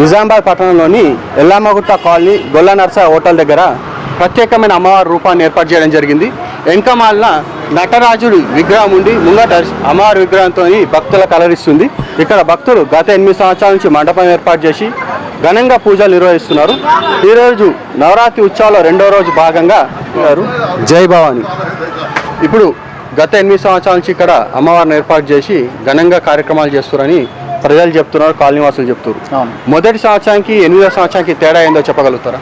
నిజామాబాద్ పట్టణంలోని ఎల్లామగుట్ట కాలనీ గొల్ల నర్స హోటల్ దగ్గర ప్రత్యేకమైన అమ్మవారి రూపాన్ని ఏర్పాటు చేయడం జరిగింది. వెంకమాలిన నటరాజుడి విగ్రహం ఉండి ముంగట అమ్మవారి విగ్రహంతో భక్తుల కలరిస్తుంది. ఇక్కడ భక్తులు గత ఎనిమిది సంవత్సరాల నుంచి మండపం ఏర్పాటు చేసి ఘనంగా పూజలు నిర్వహిస్తున్నారు. ఈరోజు నవరాత్రి ఉత్సవాల్లో రెండో రోజు భాగంగా ఉన్నారు. జై భవాని. ఇప్పుడు గత ఎనిమిది సంవత్సరాల నుంచి ఇక్కడ అమ్మవారిని ఏర్పాటు చేసి ఘనంగా కార్యక్రమాలు చేస్తున్నారని ప్రజలు చెప్తున్నారు కాలనీవాసులు చెప్తున్నారు. మొదటి సంవత్సరానికి ఎనిమిదో సంవత్సరానికి తేడా ఏందో చెప్పగలుగుతారా?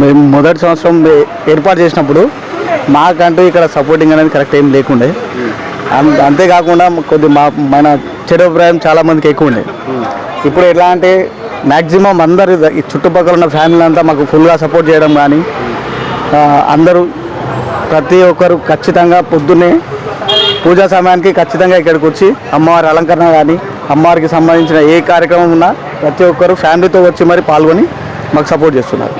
మేము మొదటి సంవత్సరం ఏర్పాటు చేసినప్పుడు మాకంటూ ఇక్కడ సపోర్టింగ్ అనేది కరెక్ట్ ఏం లేకుండే. అంతేకాకుండా కొద్ది మా మన చెడు అభిప్రాయం చాలా మందికి ఎక్కువ ఉండే. ఇప్పుడు ఎట్లా అంటే మ్యాక్సిమం అందరు ఈ చుట్టుపక్కల ఉన్న ఫ్యామిలీ అంతా మాకు ఫుల్గా సపోర్ట్ చేయడం కానీ అందరూ ప్రతి ఒక్కరు ఖచ్చితంగా పొద్దున్నే పూజా సమయానికి ఖచ్చితంగా ఇక్కడికి వచ్చి అమ్మవారి అలంకరణ కానీ అమ్మవారికి సంబంధించిన ఏ కార్యక్రమం ఉన్నా ప్రతి ఒక్కరు ఫ్యామిలీతో వచ్చి మరి పాల్గొని మాకు సపోర్ట్ చేస్తున్నారు.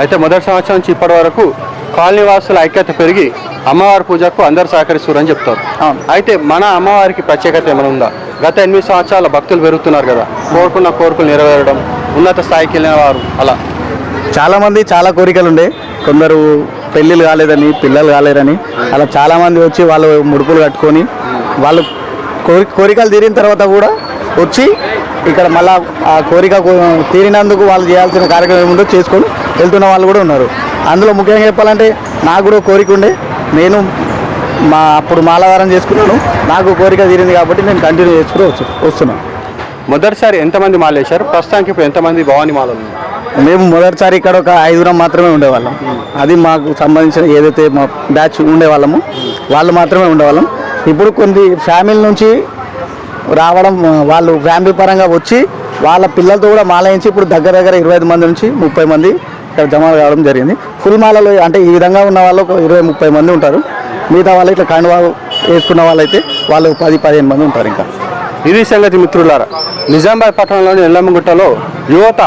అయితే మొదటి సంవత్సరం నుంచి ఇప్పటి వరకు కాలనీవాసుల ఐక్యత పెరిగి అమ్మవారి పూజకు అందరు సహకరిస్తున్నారని చెప్తారు. అయితే మన అమ్మవారికి ప్రత్యేకత ఏమైనా ఉందా? గత ఎనిమిది సంవత్సరాల భక్తులు పెరుగుతున్నారు కదా కోరుకున్న కోరికలు నెరవేరడం ఉన్నత స్థాయికి వెళ్ళిన వారు అలా. చాలామంది చాలా కోరికలు ఉండే కొందరు పెళ్ళిళ్ళు కాలేదని పిల్లలు కాలేదని అలా చాలామంది వచ్చి వాళ్ళు ముడుపులు కట్టుకొని వాళ్ళు కోరికలు తీరిన తర్వాత కూడా వచ్చి ఇక్కడ మళ్ళా ఆ కోరిక తీరినందుకు వాళ్ళు చేయాల్సిన కార్యక్రమం ఏముందో చేసుకొని వెళ్తున్న వాళ్ళు కూడా ఉన్నారు. అందులో ముఖ్యంగా చెప్పాలంటే నాకు కూడా కోరిక ఉండే. నేను మా అప్పుడు మాలవారం చేసుకున్నాను. నాకు కోరిక తీరింది కాబట్టి నేను కంటిన్యూ చేసుకుని వచ్చు వస్తున్నాను. మొదటిసారి ఎంతమంది మాల వేశారు ప్రస్తుతానికి ఇప్పుడు ఎంతమంది భవానీ మాలలు ఉన్నారు? మేము మొదటిసారి ఇక్కడ ఒక ఐదుగురం మాత్రమే ఉండేవాళ్ళం. అది మాకు సంబంధించిన ఏదైతే మా బ్యాచ్ ఉండేవాళ్ళము వాళ్ళు మాత్రమే ఉండేవాళ్ళం. ఇప్పుడు కొన్ని ఫ్యామిలీ నుంచి రావడం వాళ్ళు ఫ్యామిలీ పరంగా వచ్చి వాళ్ళ పిల్లలతో కూడా మాలయించి ఇప్పుడు దగ్గర దగ్గర ఇరవై మంది నుంచి ముప్పై మంది ఇక్కడ జమ కావడం జరిగింది. ఫుల్ మాలలో అంటే ఈ విధంగా ఉన్న వాళ్ళు ఒక ఇరవై ముప్పై మంది ఉంటారు. మిగతా వాళ్ళు ఇట్లా కండువా వేసుకున్న వాళ్ళైతే వాళ్ళు పది పదిహేను మంది ఉంటారు ఇంకా. ఇది సంగతి మిత్రులారా నిజామాబాద్ పట్టణంలోని ఎల్లమ్మగుట్టలో యువత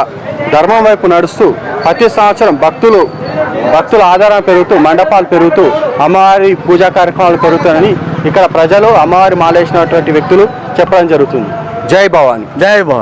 ధర్మం వైపు నడుస్తూ ప్రతి సంవత్సరం భక్తులు భక్తుల ఆధారం పెరుగుతూ మండపాలు పెరుగుతూ అమ్మవారి పూజా కార్యక్రమాలు పెరుగుతాయని ఇక్కడ ప్రజలు అమ్మవారి మాలేసినటువంటి వ్యక్తులు చెప్పడం జరుగుతుంది. జై భవాని. జై భవాని.